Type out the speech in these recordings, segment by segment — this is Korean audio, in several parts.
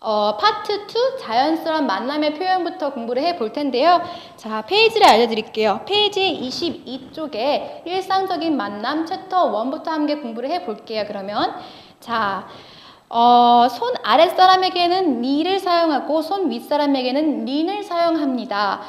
어, 파트 2 자연스러운 만남의 표현부터 공부를 해 볼 텐데요. 자, 페이지를 알려드릴게요. 페이지 22쪽에 일상적인 만남 챕터 1부터 함께 공부를 해 볼게요. 그러면 자, 어, 손 아랫사람에게는 니를 사용하고 손 윗사람에게는 린을 사용합니다.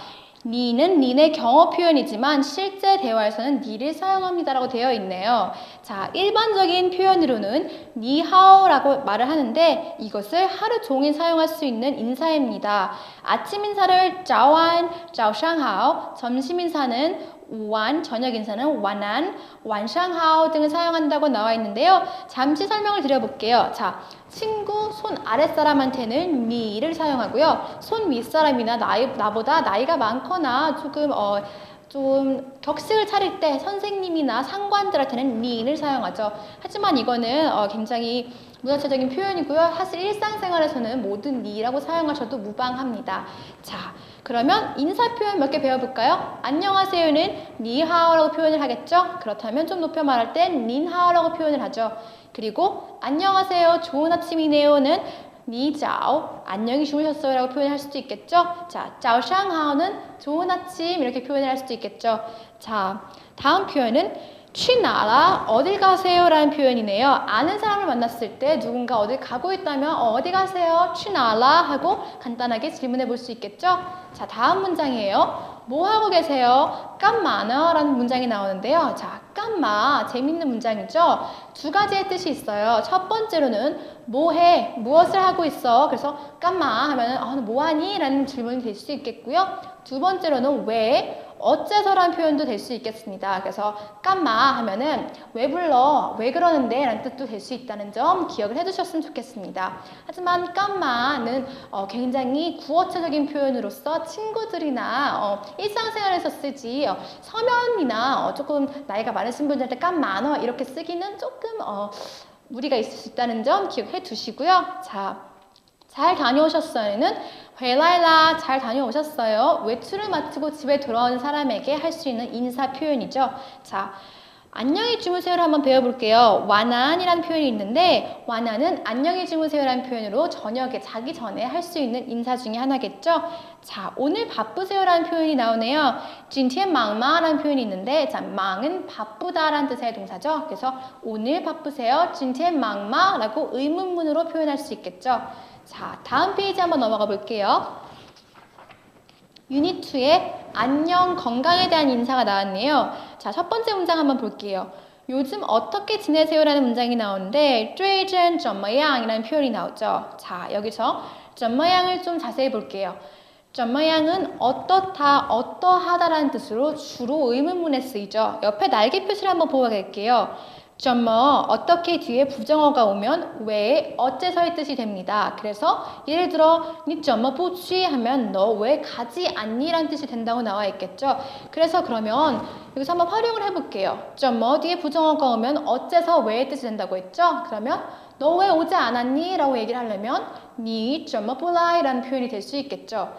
니는 린의 경어 표현이지만 실제 대화에서는 니를 사용합니다라고 되어 있네요. 자, 일반적인 표현으로는 니하오라고 말을 하는데 이것을 하루 종일 사용할 수 있는 인사입니다. 아침 인사를 자완, 자오샹하오, 점심 인사는 우 완, 저녁 인사는 완안, 완샹하오 등을 사용한다고 나와 있는데요. 잠시 설명을 드려볼게요. 자, 친구 손 아랫사람한테는 미를 사용하고요. 손 윗사람이나 나이, 나보다 나이가 많거나 조금 어, 좀 격식을 차릴 때 선생님이나 상관들한테는 니를 사용하죠. 하지만 이거는 어, 굉장히 문화체적인 표현이고요. 사실 일상생활에서는 모든 니라고 사용하셔도 무방합니다. 자, 그러면 인사 표현 몇 개 배워볼까요? 안녕하세요는 니하오라고 표현을 하겠죠? 그렇다면 좀 높여 말할 땐 닌하오라고 표현을 하죠. 그리고 안녕하세요, 좋은 아침이네요는 니자오, 안녕히 주무셨어요 라고 표현할 수도 있겠죠? 자, 짜오샹하오는 좋은 아침 이렇게 표현을 할 수도 있겠죠? 자, 다음 표현은 취나라 어딜 가세요? 라는 표현이네요. 아는 사람을 만났을 때 누군가 어딜 가고 있다면 어, 어디 가세요? 취나라 하고 간단하게 질문해 볼 수 있겠죠? 자, 다음 문장이에요. 뭐 하고 계세요? 깜마너 라는 문장이 나오는데요. 자, 깜마 재밌는 문장이죠. 두 가지의 뜻이 있어요. 첫 번째로는 뭐해? 무엇을 하고 있어? 그래서 깜마 하면 은 어, 너 뭐하니? 라는 질문이 될 수 있겠고요. 두 번째로는 왜? 어째서라는 표현도 될 수 있겠습니다. 그래서 깜마 하면은 왜 불러? 왜 그러는데? 라는 뜻도 될 수 있다는 점 기억을 해두셨으면 좋겠습니다. 하지만 깜마는 어, 굉장히 구어체적인 표현으로서 친구들이나 어, 일상생활에서 쓰지 어, 서면이나 어, 조금 나이가 많으신 분들한테 깜마너 이렇게 쓰기는 조금 어, 무리가 있을 수 있다는 점 기억해 두시고요. 자, 잘 다녀오셨어요는 회라이라 잘 다녀오셨어요. 외출을 마치고 집에 돌아오는 사람에게 할 수 있는 인사 표현이죠. 자, 안녕히 주무세요를 한번 배워볼게요. 와난이라는 표현이 있는데 와난은 안녕히 주무세요라는 표현으로 저녁에 자기 전에 할 수 있는 인사 중에 하나겠죠. 자, 오늘 바쁘세요라는 표현이 나오네요. 진티엔 망마라는 표현이 있는데 자, 망은 바쁘다라는 뜻의 동사죠. 그래서 오늘 바쁘세요. 진티엔 망마라고 의문문으로 표현할 수 있겠죠. 자, 다음 페이지 한번 넘어가 볼게요. 유닛 2에 안녕 건강에 대한 인사가 나왔네요. 자, 첫 번째 문장 한번 볼게요. 요즘 어떻게 지내세요라는 문장이 나오는데 最近怎么样이라는 표현이 나오죠. 자, 여기서 怎么样을 좀 자세히 볼게요. 怎么样은 어떻다, 어떠하다라는 뜻으로 주로 의문문에 쓰이죠. 옆에 날개 표시를 한번 보고 갈게요. 점머 어떻게 뒤에 부정어가 오면 왜 어째서의 뜻이 됩니다. 그래서 예를 들어 니점머 보취 하면 너 왜 가지 않니? 라는 뜻이 된다고 나와 있겠죠. 그래서 그러면 여기서 한번 활용을 해볼게요. 점머 뒤에 부정어가 오면 어째서 왜의 뜻이 된다고 했죠. 그러면 너 왜 오지 않았니? 라고 얘기를 하려면 니 점머 볼라이라는 표현이 될 수 있겠죠.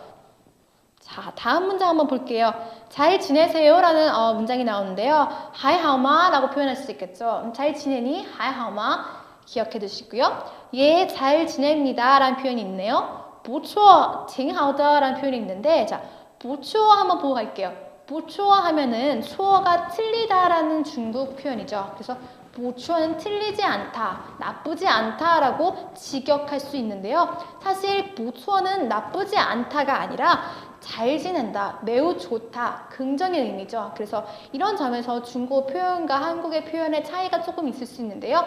자, 다음 문장 한번 볼게요. 잘 지내세요 라는 어, 문장이 나오는데요. Hi, how ma? 라고 표현할 수 있겠죠. 음, 잘 지내니? Hi, how ma? 기억해 두시고요. 예, 잘 지냅니다 라는 표현이 있네요. 보초어, 징하우다 라는 표현이 있는데 자, 보초어 한번 보고 갈게요. 보초어 하면은 수어가 틀리다 라는 중국 표현이죠. 그래서 보초는 틀리지 않다, 나쁘지 않다라고 직역할 수 있는데요. 사실 보초는 나쁘지 않다가 아니라 잘 지낸다, 매우 좋다, 긍정의 의미죠. 그래서 이런 점에서 중국 표현과 한국의 표현의 차이가 조금 있을 수 있는데요.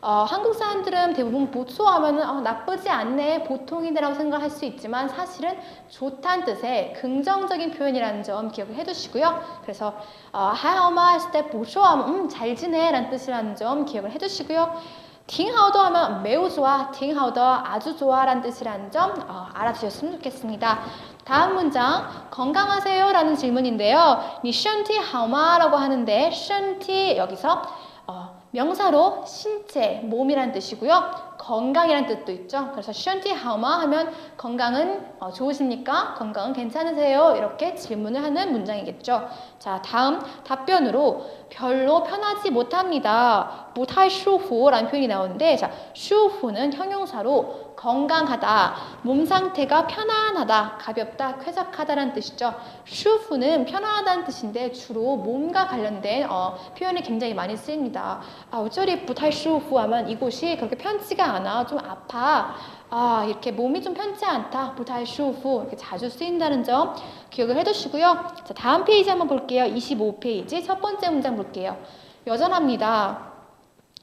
어, 한국 사람들은 대부분 보초하면 어, 나쁘지 않네, 보통이네라고 생각할 수 있지만 사실은 좋다는 뜻의 긍정적인 표현이라는 점 기억을 해두시고요. 그래서 어, 하이어마 했을 때 보초하면 음, 잘 지내라는 뜻이라는 점 기억을 해두시고요. 팅하우더 하면 매우 좋아, 팅하우더 아주 좋아라는 뜻이라는 점 어, 알아주셨으면 좋겠습니다. 다음 문장 건강하세요 라는 질문인데요. 니 션티 하마라고 하는데 션티 여기서 어, 명사로 신체, 몸이라는 뜻이고요. 건강이라는 뜻도 있죠. 그래서 션티 하마 하면 건강은 어, 좋으십니까? 건강은 괜찮으세요? 이렇게 질문을 하는 문장이겠죠. 자, 다음 답변으로 별로 편하지 못합니다. 부탈 슈후라는 표현이 나오는데 자, 슈후는 형용사로 건강하다, 몸 상태가 편안하다, 가볍다, 쾌적하다라는 뜻이죠. 슈후는 편안하다는 뜻인데 주로 몸과 관련된 어, 표현이 굉장히 많이 쓰입니다. 아, 어쩌리 부탈 슈후 하면 이곳이 그렇게 편치가 않아, 좀 아파. 아, 이렇게 몸이 좀 편치 않다, 부탈 슈후. 이렇게 자주 쓰인다는 점 기억을 해두시고요. 자, 다음 페이지 한번 볼게요. 25페이지 첫 번째 문장 볼게요. 여전합니다.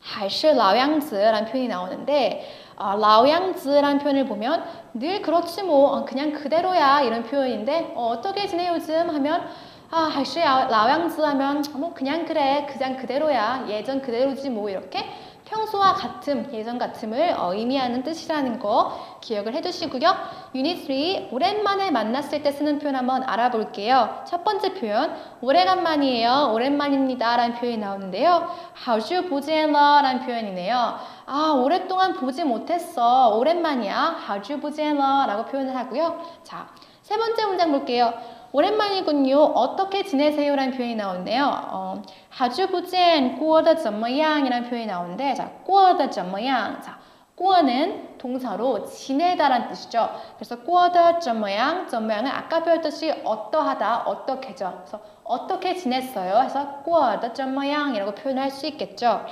还是 라오양즈라는 표현이 나오는데 어, 라오양즈라는 표현을 보면 늘 그렇지 뭐 어, 그냥 그대로야 이런 표현인데 어, 어떻게 지내 요즘? 하면 아, 사실 라오양즈 하면 뭐 그냥 그래. 그냥 그대로야. 예전 그대로지 뭐 이렇게 평소와 같음, 예전 같음을 어, 의미하는 뜻이라는 거 기억을 해두시고요. 유닛 3, 오랜만에 만났을 때 쓰는 표현 한번 알아볼게요. 첫 번째 표현, 오래간만이에요. 오랜만입니다. 라는 표현이 나오는데요. How'd you 보제너? 라는 표현이네요. 아, 오랫동안 보지 못했어. 오랜만이야. How'd you 보제너? 라고 표현을 하고요. 자, 세 번째 문장 볼게요. 오랜만이군요. 어떻게 지내세요? 라는 표현이 나오는데요. 어, 아주 부젠 꾸어다 점머양 이라는 표현이 나오는데 자, 꾸어다 점머양 자, 꾸어는 동사로 지내다라는 뜻이죠. 그래서 꾸어다 점머양 점머양은 아까 배웠듯이 어떠하다, 어떻게죠. 그래서 어떻게 지냈어요? 해서 꾸어다 점머양이라고 표현할 수 있겠죠.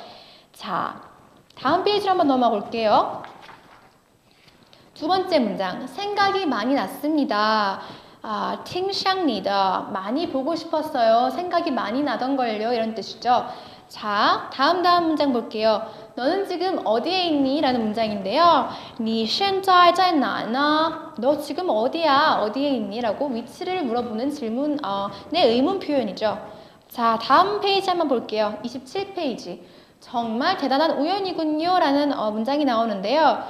자, 다음 페이지로 한번 넘어가 볼게요. 두 번째 문장, 생각이 많이 났습니다. 아, 팅샹리더 많이 보고 싶었어요. 생각이 많이 나던걸요. 이런 뜻이죠. 자, 다음 다음 문장 볼게요. 너는 지금 어디에 있니? 라는 문장인데요. 你现在在哪呢? 너 지금 어디야? 어디에 있니? 라고 위치를 물어보는 질문, 어, 내 의문 표현이죠. 자, 다음 페이지 한번 볼게요. 27페이지. 정말 대단한 우연이군요. 라는 어, 문장이 나오는데요.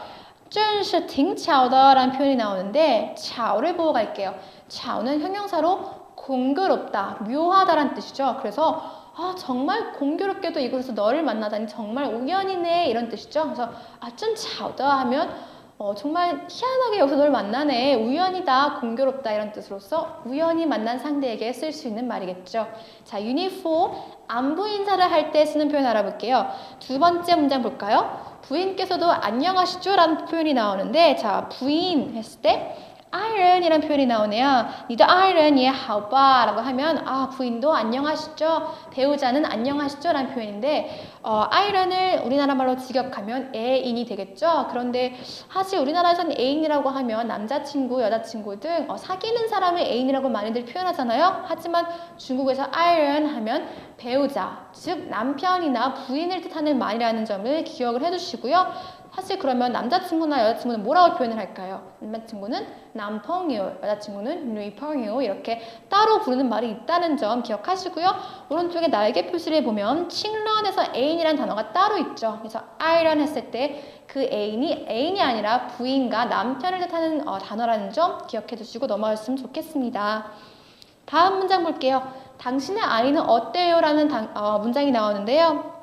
真是 팅차오다라는 표현이 나오는데 차오를 보고 갈게요. 차오는 형용사로 공교롭다, 묘하다는 뜻이죠. 그래서 아, 정말 공교롭게도 이곳에서 너를 만나다니 정말 우연이네 이런 뜻이죠. 그래서 아, 좀 차오다 하면 어, 정말 희한하게 여기서 널 만나네. 우연이다, 공교롭다 이런 뜻으로서 우연히 만난 상대에게 쓸 수 있는 말이겠죠. 자, 유니폼 안부 인사를 할 때 쓰는 표현 알아볼게요. 두 번째 문장 볼까요? 부인께서도 안녕하시죠? 라는 표현이 나오는데 자, 부인 했을 때 아이런이라는 표현이 나오네요. 니도 아이런 예 하오빠 라고 하면 아 부인도 안녕하시죠? 배우자는 안녕하시죠? 라는 표현인데 어, 아이런을 우리나라 말로 직역하면 애인이 되겠죠? 그런데 사실 우리나라에서는 애인이라고 하면 남자친구, 여자친구 등 어, 사귀는 사람을 애인이라고 많이들 표현하잖아요. 하지만 중국에서 아이런 하면 배우자, 즉 남편이나 부인을 뜻하는 말이라는 점을 기억을 해두시고요. 사실 그러면 남자친구나 여자친구는 뭐라고 표현을 할까요? 남자친구는 남펑이요, 여자친구는 누이펑이요 이렇게 따로 부르는 말이 있다는 점 기억하시고요. 오른쪽에 날개 표시를 보면 칭런에서 애인이라는 단어가 따로 있죠. 그래서 아이런 했을 때 그 애인이 애인이 아니라 부인과 남편을 뜻하는 어, 단어라는 점 기억해 두시고 넘어갔으면 좋겠습니다. 다음 문장 볼게요. 당신의 아이는 어때요? 라는 당, 어, 문장이 나오는데요.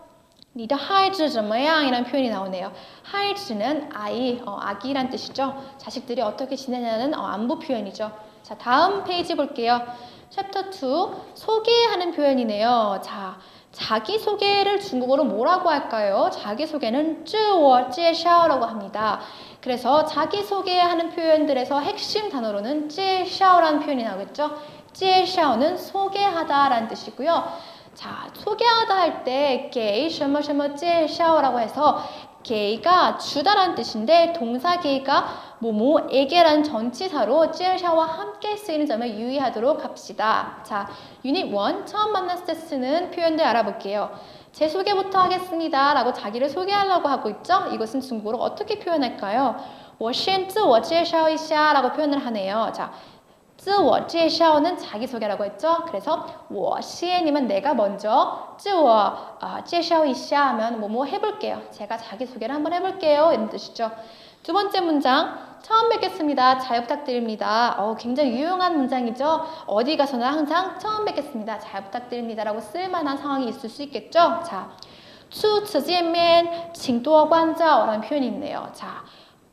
你的孩子怎么样? 이라는 표현이 나오네요. 孩子는 아이, 어, 아기란 뜻이죠. 자식들이 어떻게 지내냐는 어, 안부 표현이죠. 자, 다음 페이지 볼게요. 챕터 2, 소개하는 표현이네요. 자, 자기소개를 중국어로 뭐라고 할까요? 자기소개는 自我介绍라고 합니다. 그래서 자기소개하는 표현들에서 핵심 단어로는 介绍라는 표현이 나오겠죠. 介绍는 소개하다라는 뜻이고요. 자, 소개하다 할 때 게이 셔머셔머 介绍라고 해서 게이가 주다라는 뜻인데 동사 게이가 뭐뭐에게라는 전치사로 介绍와 함께 쓰이는 점을 유의하도록 합시다. 자, 유닛 1 처음 만났을 때 쓰는 표현들 알아볼게요. 제 소개부터 하겠습니다. 라고 자기를 소개하려고 하고 있죠? 이것은 중국어로 어떻게 표현할까요? 我先自我介绍一下 라고 표현을 하네요. 자, 自我介绍는 자기소개라고 했죠. 그래서 我先이면 내가 먼저 自我 아, 介绍一下 하면 뭐뭐 해볼게요. 제가 자기소개를 한번 해볼게요. 이런 뜻이죠. 두 번째 문장 처음 뵙겠습니다. 잘 부탁드립니다. 어, 굉장히 유용한 문장이죠. 어디 가서나 항상 처음 뵙겠습니다. 잘 부탁드립니다. 라고 쓸만한 상황이 있을 수 있겠죠. 자, 初次见面请多关照라는 표현이 있네요. 자,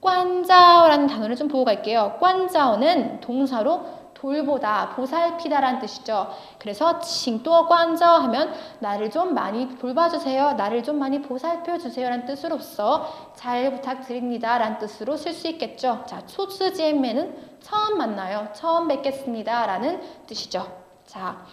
관자오라는 단어를 좀 보고 갈게요. 관자오는 동사로 돌보다, 보살피다라는 뜻이죠. 그래서 칭또 관저 하면 나를 좀 많이 돌봐주세요. 나를 좀 많이 보살펴주세요라는 뜻으로서 잘 부탁드립니다라는 뜻으로 쓸 수 있겠죠. 자, 초스지엠에는 처음 만나요. 처음 뵙겠습니다라는 뜻이죠. 자,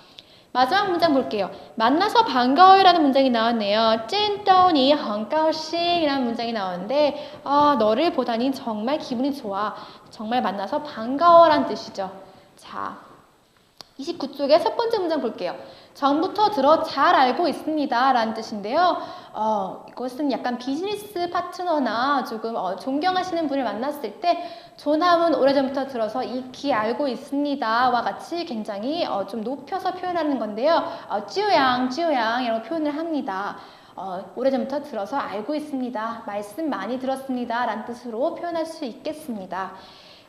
마지막 문장 볼게요. 만나서 반가워요라는 문장이 나왔네요. 찐떠니 헝가오싱이라는 문장이 나오는데 아, 너를 보다니 정말 기분이 좋아. 정말 만나서 반가워라는 뜻이죠. 자, 29쪽의 첫 번째 문장 볼게요. 전부터 들어 잘 알고 있습니다. 라는 뜻인데요. 어, 이것은 약간 비즈니스 파트너나 조금 어, 존경하시는 분을 만났을 때 존함은 오래전부터 들어서 익히 알고 있습니다와 같이 굉장히 어, 좀 높여서 표현하는 건데요. 어, 찌우양, 찌우양 이런 표현을 합니다. 어, 오래전부터 들어서 알고 있습니다. 말씀 많이 들었습니다. 라는 뜻으로 표현할 수 있겠습니다.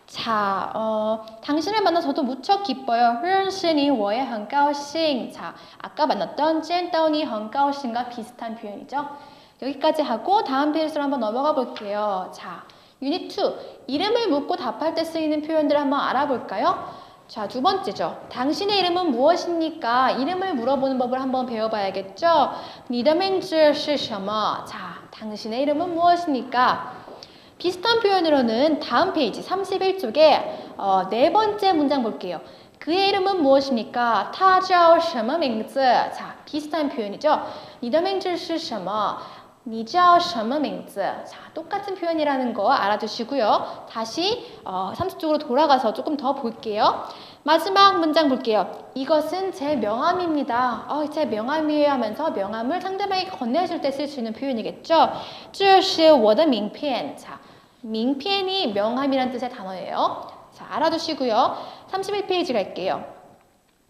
자, 어, 당신을 만나 저도 무척 기뻐요. 훈련신이 워의 헝가오싱. 자, 아까 만났던 젠다운이 헝가오싱과 비슷한 표현이죠. 여기까지 하고 다음 페이지로 한번 넘어가 볼게요. 자, 유닛 2. 이름을 묻고 답할 때 쓰이는 표현들을 한번 알아볼까요? 자, 두 번째죠. 당신의 이름은 무엇입니까? 이름을 물어보는 법을 한번 배워봐야겠죠. 你的名字是什么? 자, 당신의 이름은 무엇입니까? 비슷한 표현으로는 다음 페이지 31쪽에 어, 네 번째 문장 볼게요. 그의 이름은 무엇입니까? 他叫什么名字? 자, 비슷한 표현이죠. 你的名字是什么? 你叫什么名字? 자, 똑같은 표현이라는 거 알아두시고요. 다시 어, 30쪽으로 돌아가서 조금 더 볼게요. 마지막 문장 볼게요. 이것은 제 명함입니다. 어, 제 명함이에요 하면서 명함을 상대방에게 건네줄 때 쓸 수 있는 표현이겠죠. 这是我的名片. 자,名片이 명함이란 뜻의 단어예요. 자, 알아두시고요. 31페이지 갈게요.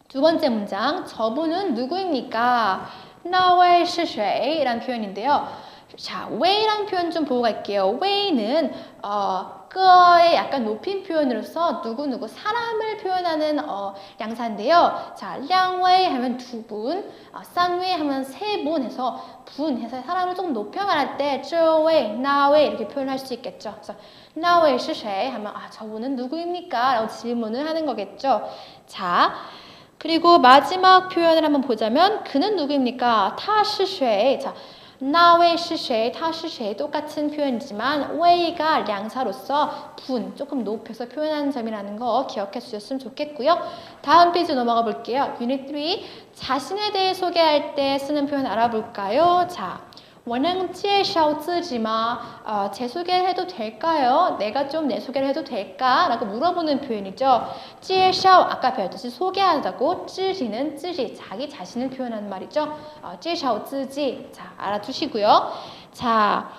두 번째 문장. 저분은 누구입니까? 나와의 시쉐이라는 표현인데요. 자, 왜이란 표현 좀 보고 갈게요. 왜이는 어, 끄어의 약간 높인 표현으로서 누구누구 사람을 표현하는 어, 양사인데요. 자, 량웨이 하면 두 분, 어, 쌍웨이 하면 세 분 해서 분 해서 사람을 좀 높여 말할 때 저웨이, 나웨이 이렇게 표현할 수 있겠죠. 그래서 나웨이 시쉐이 하면 아, 저분은 누구입니까? 라고 질문을 하는 거겠죠. 자, 그리고 마지막 표현을 한번 보자면 그는 누구입니까? 타시쉐. 자, 나웨 시쉐, 타시쉐 똑같은 표현이지만 웨이가 량사로서 분 조금 높여서 표현하는 점이라는 거 기억해 주셨으면 좋겠고요. 다음 페이지 넘어가 볼게요. 유닛 3 자신에 대해 소개할 때 쓰는 표현 알아볼까요? 자, 我能介绍自己吗? 어, 제 소개를 해도 될까요? 내가 좀 내 소개를 해도 될까? 라고 물어보는 표현이죠. 介绍 아까 배웠듯이 소개하다고 自己는 自己 자기 자신을 표현하는 말이죠. 어, 介绍自己 자, 알아두시고요. 자,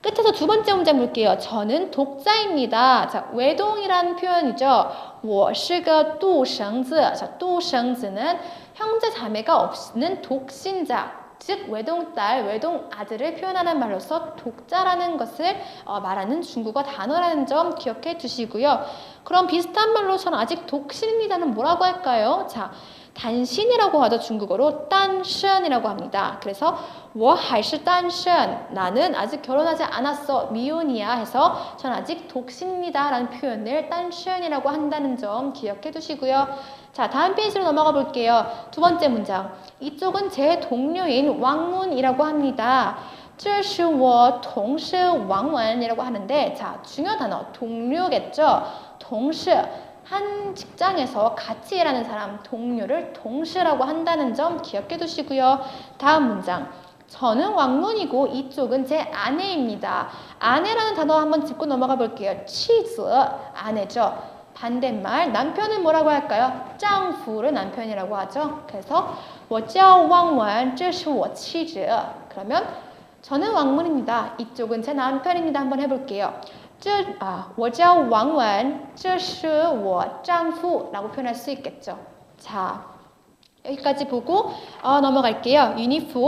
끝에서 두 번째 문장 볼게요. 저는 독자입니다. 자, 외동이라는 표현이죠. 我是个独生子. 자, 独生子는 형제 자매가 없는 독신자. 즉 외동딸, 외동 아들을 표현하는 말로서 독자라는 것을 어, 말하는 중국어 단어라는 점 기억해 두시고요. 그럼 비슷한 말로 저는 아직 독신입니다는 뭐라고 할까요? 자, 단신이라고 하죠. 중국어로 딴션이라고 합니다. 그래서 我还是单身 나는 아직 결혼하지 않았어. 미혼이야 해서 전 아직 독신입니다라는 표현을 딴션이라고 한다는 점 기억해 두시고요. 자, 다음 페이지로 넘어가 볼게요. 두 번째 문장. 이쪽은 제 동료인 왕문이라고 합니다. 这是我同事 왕원이라고 하는데 자, 중요 단어 동료겠죠. 동시 한 직장에서 같이 일하는 사람 동료를 동시라고 한다는 점 기억해 두시고요. 다음 문장. 저는 왕문이고 이쪽은 제 아내입니다. 아내라는 단어 한번 짚고 넘어가 볼게요. 치즈 아내죠. 반대말 남편은 뭐라고 할까요? 丈夫를 남편이라고 하죠. 그래서 我叫王文这是我妻子 그러면 저는 왕문입니다. 이쪽은 제 남편입니다. 한번 해볼게요. 这啊，我叫王文，这是我丈夫라고 표현할 수 있겠죠. 자, 여기까지 보고 어, 넘어갈게요. 유닛 4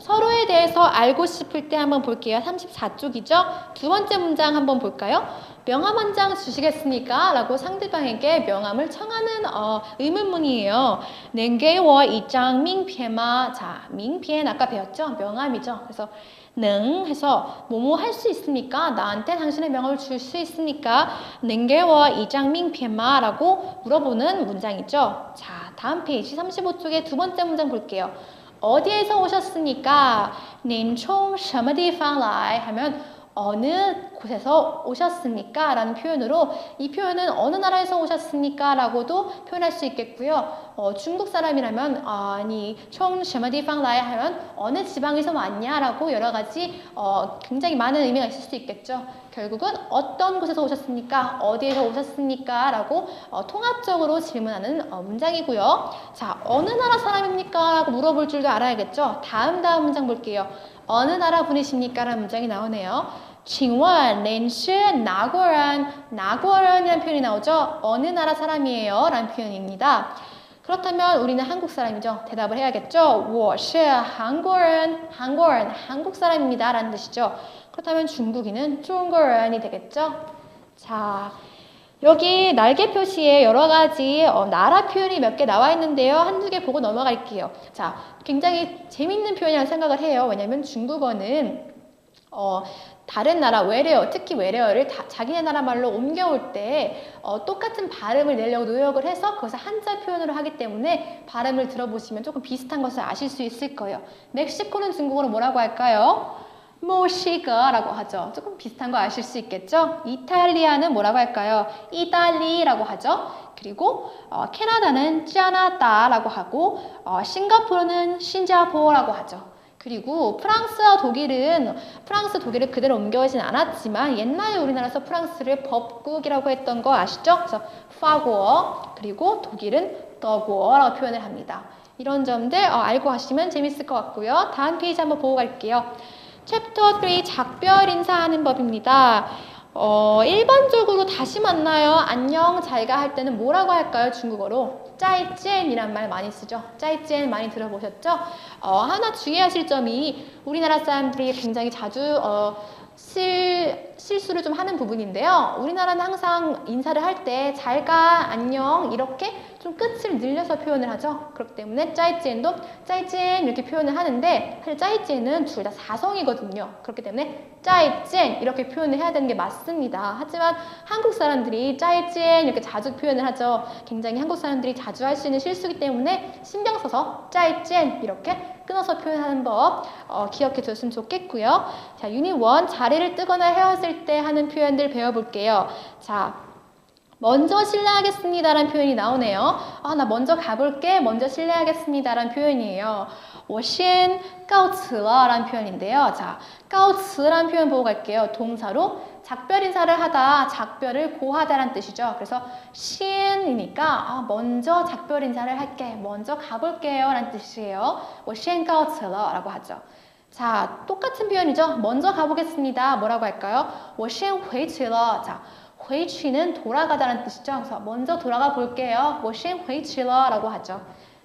서로에 대해서 알고 싶을 때 한번 볼게요. 34쪽이죠. 두 번째 문장 한번 볼까요? 명함 한 장 주시겠습니까? 라고 상대방에게 명함을 청하는 어, 의문문이에요. 能给我一张名片吗? 자, 名片 아까 배웠죠? 명함이죠. 그래서 能 해서 뭐뭐 할 수 있습니까? 나한테 당신의 명함을 줄 수 있습니까? 能给我一张名片吗? 라고 물어보는 문장이죠. 자, 다음 페이지 35쪽의 두 번째 문장 볼게요. 어디에서 오셨습니까? 您从什么地方来? 하면 어느 곳에서 오셨습니까? 라는 표현으로 이 표현은 어느 나라에서 오셨습니까? 라고도 표현할 수 있겠고요. 어, 중국 사람이라면 아, 아니 총셔마디팡라에 하면 어느 지방에서 왔냐? 라고 여러 가지 어, 굉장히 많은 의미가 있을 수 있겠죠. 결국은 어떤 곳에서 오셨습니까? 어디에서 오셨습니까? 라고 어, 통합적으로 질문하는 어, 문장이고요. 자, 어느 나라 사람입니까? 라고 물어볼 줄도 알아야겠죠. 다음 다음 문장 볼게요. 어느 나라 분이십니까? 라는 문장이 나오네요. 칭원, 렌신, 나고란, 나고란이라는 표현이 나오죠. 어느 나라 사람이에요? 라는 표현입니다. 그렇다면 우리는 한국 사람이죠. 대답을 해야겠죠. 我是 한국인, 한국인, 한국 사람입니다. 라는 뜻이죠. 그렇다면 중국인은 중국인이 되겠죠. 자, 여기 날개 표시에 여러 가지 어, 나라 표현이 몇 개 나와 있는데요. 한두 개 보고 넘어갈게요. 자, 굉장히 재밌는 표현이라고 생각을 해요. 왜냐하면 중국어는 어, 다른 나라 외래어, 특히 외래어를 다, 자기네 나라 말로 옮겨올 때 어, 똑같은 발음을 내려고 노력을 해서 그것을 한자 표현으로 하기 때문에 발음을 들어보시면 조금 비슷한 것을 아실 수 있을 거예요. 멕시코는 중국어로 뭐라고 할까요? 모시가라고 하죠. 조금 비슷한 거 아실 수 있겠죠? 이탈리아는 뭐라고 할까요? 이탈리라고 하죠. 그리고 어, 캐나다는 짜나다라고 하고 어, 싱가포르는 신자포라고 하죠. 그리고 프랑스와 독일은 프랑스 독일을 그대로 옮겨오진 않았지만 옛날에 우리나라에서 프랑스를 법국이라고 했던 거 아시죠? 그래서 파고어 그리고 독일은 더고어라고 표현을 합니다. 이런 점들 어, 알고 가시면 재밌을 것 같고요. 다음 페이지 한번 보고 갈게요. 챕터 3 작별 인사하는 법입니다. 어, 일반적으로 다시 만나요. 안녕, 잘가 할 때는 뭐라고 할까요? 중국어로. 짜이젠이란 말 많이 쓰죠. 짜이젠 많이 들어보셨죠? 어, 하나 주의하실 점이 우리나라 사람들이 굉장히 자주 어, 실, 실수를 좀 하는 부분인데요. 우리나라는 항상 인사를 할 때 잘가, 안녕 이렇게 좀 끝을 늘려서 표현을 하죠. 그렇기 때문에 짜이젠도 짜이젠 이렇게 표현을 하는데 사실 짜이젠은 둘 다 사성이거든요. 그렇기 때문에 짜이젠 이렇게 표현을 해야 되는 게 맞습니다. 하지만 한국 사람들이 짜이젠 이렇게 자주 표현을 하죠. 굉장히 한국 사람들이 자주 할 수 있는 실수기 때문에 신경 써서 짜이젠 이렇게 끊어서 표현하는 법 어, 기억해 줬으면 좋겠고요. 자, 유닛 1 자리를 뜨거나 헤어 질 때 하는 표현들 배워볼게요. 자, 먼저 실례하겠습니다라는 표현이 나오네요. 아, 나 먼저 가볼게. 먼저 실례하겠습니다라는 표현이에요. 我先告辞了라는 표현인데요. 자, 告辞라는 표현 보고 갈게요. 동사로 작별 인사를 하다, 작별을 고하다라는 뜻이죠. 그래서 신이니까 아, 먼저 작별 인사를 할게. 먼저 가볼게요 라는 뜻이에요. 我先告辞了라고 하죠. 자, 똑같은 표현이죠. 먼저 가보겠습니다. 뭐라고 할까요? 我先回去了. 자, 回去는 돌아가다라는 뜻이죠. 그래서 먼저 돌아가 볼게요. 我先回去了라고 하죠.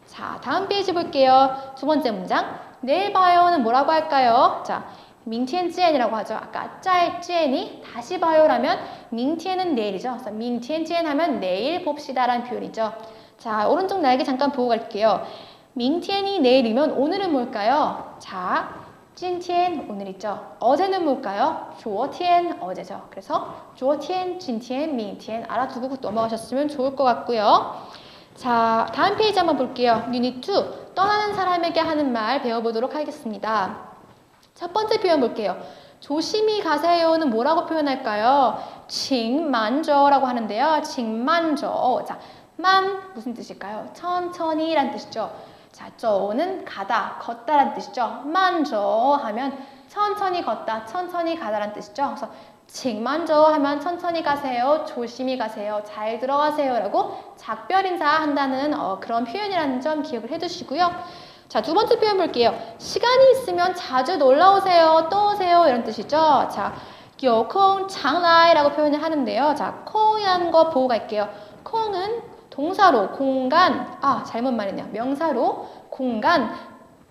자, 다음 페이지 볼게요. 두 번째 문장. 내일 봐요는 뭐라고 할까요? 자, 明天见이라고 하죠. 아까 再见이 다시 봐요라면 明天은 내일이죠. 그래서 明天见 하면 내일 봅시다라는 표현이죠. 자, 오른쪽 날개 잠깐 보고 갈게요. 明天이 내일이면 오늘은 뭘까요? 자, 진티엔 오늘 있죠. 어제는 뭘까요? 조어티엔 어제죠. 그래서 조어티엔, 진티엔, 밍티엔 알아두고 넘어가셨으면 좋을 것 같고요. 자, 다음 페이지 한번 볼게요. 유닛 2, 떠나는 사람에게 하는 말 배워보도록 하겠습니다. 첫 번째 표현 볼게요. 조심히 가세요는 뭐라고 표현할까요? 칭만저라고 하는데요. 칭만저. 자, 만 무슨 뜻일까요? 천천히 란 뜻이죠. 자, 저는 가다, 걷다란 뜻이죠. 만저 하면 천천히 걷다, 천천히 가다란 뜻이죠. 그래서 칭만저 하면 천천히 가세요, 조심히 가세요, 잘 들어가세요라고 작별 인사한다는 어, 그런 표현이라는 점 기억을 해두시고요. 자, 두 번째 표현 볼게요. 시간이 있으면 자주 놀러 오세요, 또 오세요 이런 뜻이죠. 자, 有空 장라이라고 표현을 하는데요. 자, 콩이라는 거 보고 갈게요. 콩은 동사로 공간, 아, 잘못 말했네요. 명사로 공간,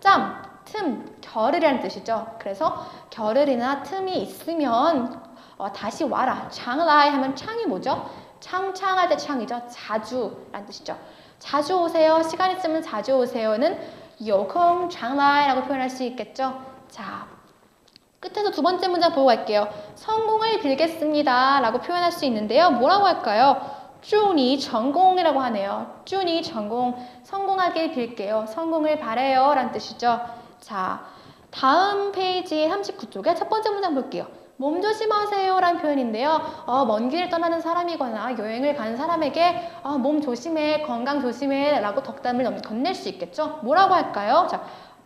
짬, 틈, 겨를이라는 뜻이죠. 그래서 겨를이나 틈이 있으면 어, 다시 와라. 장라이 하면 창이 뭐죠? 창창할 때 창이죠. 자주라는 뜻이죠. 자주 오세요. 시간 있으면 자주 오세요는 요콩 장라이라고 표현할 수 있겠죠. 자, 끝에서 두 번째 문장 보고 갈게요. 성공을 빌겠습니다. 라고 표현할 수 있는데요. 뭐라고 할까요? 祝你 전공이라고 하네요. 祝你 전공, 성공하길 빌게요. 성공을 바래요. 라는 뜻이죠. 자, 다음 페이지 39쪽에 첫 번째 문장 볼게요. 몸 조심하세요 라는 표현인데요. 어, 먼 길을 떠나는 사람이거나 여행을 가는 사람에게 어, 몸 조심해, 건강 조심해 라고 덕담을 넘- 건넬 수 있겠죠. 뭐라고 할까요? 자,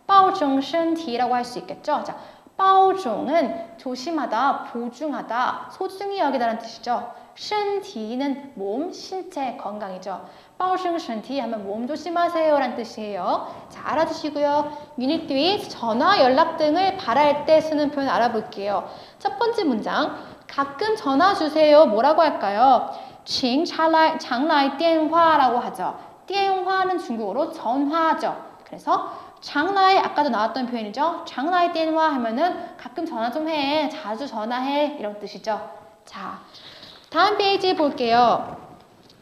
保重身体라고 할 수 있겠죠. 자, 保重은 조심하다, 보중하다, 소중히 여기다라는 뜻이죠. 身体는 몸, 신체, 건강이죠. 保重身体 하면 몸 조심하세요 라는 뜻이에요. 자, 알아두시고요. 유닛 3 전화, 연락 등을 바랄 때 쓰는 표현 알아볼게요. 첫 번째 문장 가끔 전화 주세요. 뭐라고 할까요? 请常来常来电话라고 하죠. 电话는 중국어로 전화죠. 그래서 장라이 아까도 나왔던 표현이죠. 장라이電話 하면은 가끔 전화 좀 해. 자주 전화해. 이런 뜻이죠. 자, 다음 페이지 볼게요.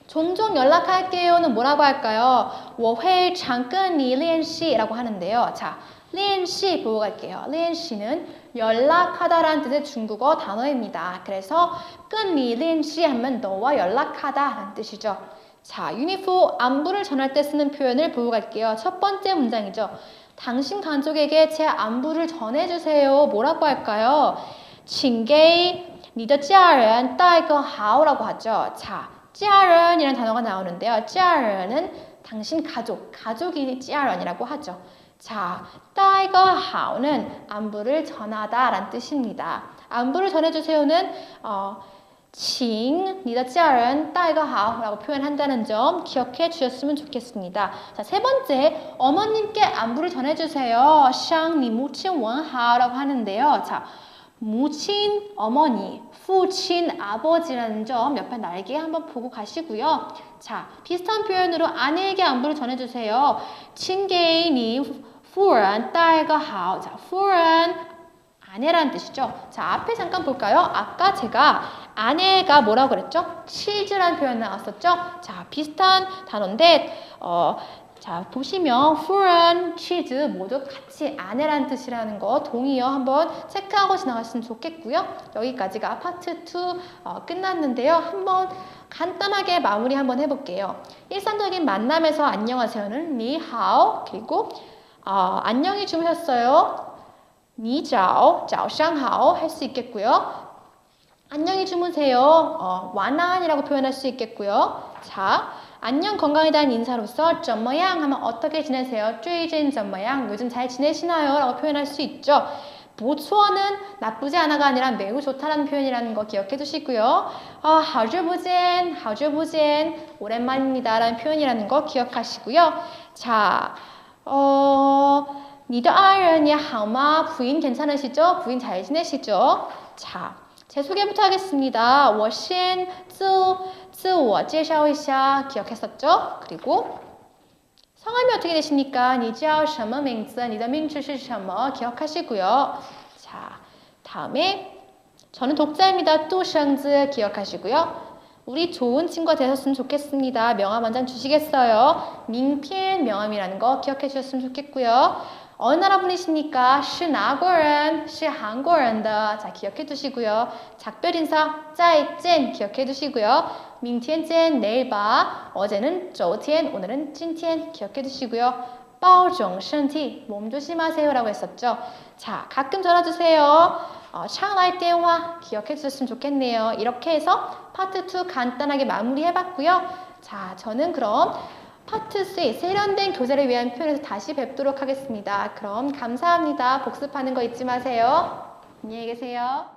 종종 연락할게요는 뭐라고 할까요? 我会常跟你联系라고 하는데요. 자, 联系 보고 갈게요. 联系는 연락하다라는 뜻의 중국어 단어입니다. 그래서 跟你联系 하면 너와 연락하다라는 뜻이죠. 자, 유니포 안부를 전할 때 쓰는 표현을 보고 갈게요. 첫 번째 문장이죠. 당신 가족에게 제 안부를 전해주세요. 뭐라고 할까요? 징게이 니더지아른 따이거하오라고 하죠. 자, 지아른이라는 단어가 나오는데요. 지아른은 당신 가족, 가족이 지아른이라고 하죠. 자, 따이거하오는 안부를 전하다라는 뜻입니다. 안부를 전해주세요는 어, 칭, 니다 짜른 따이가 하오라고 표현한다는 점 기억해 주셨으면 좋겠습니다. 자, 세 번째, 어머님께 안부를 전해주세요. 샹니 무친 원하라고 하는데요. 자, 무친, 어머니, 후친, 아버지라는 점 옆에 날개 한번 보고 가시고요. 자, 비슷한 표현으로 아내에게 안부를 전해주세요. 친게이니, 후런, 딸과 하오. 자, 후런, 아내라는 뜻이죠. 자, 앞에 잠깐 볼까요? 아까 제가 아내가 뭐라고 그랬죠? 치즈라는 표현 나왔었죠? 자, 비슷한 단어인데, 어, 자, 보시면 후런, 치즈 모두 같이 아내라는 뜻이라는 거 동의어 한번 체크하고 지나갔으면 좋겠고요. 여기까지가 파트 2 어, 끝났는데요. 한번 간단하게 마무리 한번 해볼게요. 일상적인 만남에서 안녕하세요는 니하오 그리고 어, 안녕히 주무셨어요. 니자오, 자오샹하오 할 수 있겠고요. 안녕히 주무세요. 어, 완안이라고 표현할 수 있겠고요. 자, 안녕 건강에 대한 인사로서 점 모양 하면 어떻게 지내세요? 쭈이진 점 모양 요즘 잘 지내시나요? 라고 표현할 수 있죠. 보초는 나쁘지 않아가 아니라 매우 좋다라는 표현이라는 거 기억해 두시고요. 어, 아, 하주부젠, 하주부젠, 오랜만입니다라는 표현이라는 거 기억하시고요. 자, 어, 니더 아이언이 하마 부인 괜찮으시죠? 부인 잘 지내시죠? 자, 제 소개부터 하겠습니다. 我先自自我介绍一下 기억했었죠? 그리고 성함이 어떻게 되십니까? 你叫什么名字?你的名字是什么? 기억하시고요. 자, 다음에 저는 독자입니다. 뚜샹즈 기억하시고요. 우리 좋은 친구가 되셨으면 좋겠습니다. 명함 한 장 주시겠어요? 민피엔 명함이라는 거 기억해 주셨으면 좋겠고요. 어느 나라 분이십니까? 是哪国人?是韩国人的. 자, 기억해 두시고요. 작별 인사, 再见 기억해 두시고요. 明天见, 내일 봐. 어제는 昨天, 오늘은 今天 기억해 두시고요. 保重身体, 몸 조심하세요라고 했었죠. 자, 가끔 전화 주세요. 어, 샹라이電話 기억해 주셨으면 좋겠네요. 이렇게 해서 파트 2 간단하게 마무리해봤고요. 자, 저는 그럼 파트 3 세련된 교재를 위한 표현에서 다시 뵙도록 하겠습니다. 그럼 감사합니다. 복습하는 거 잊지 마세요. 안녕히 계세요.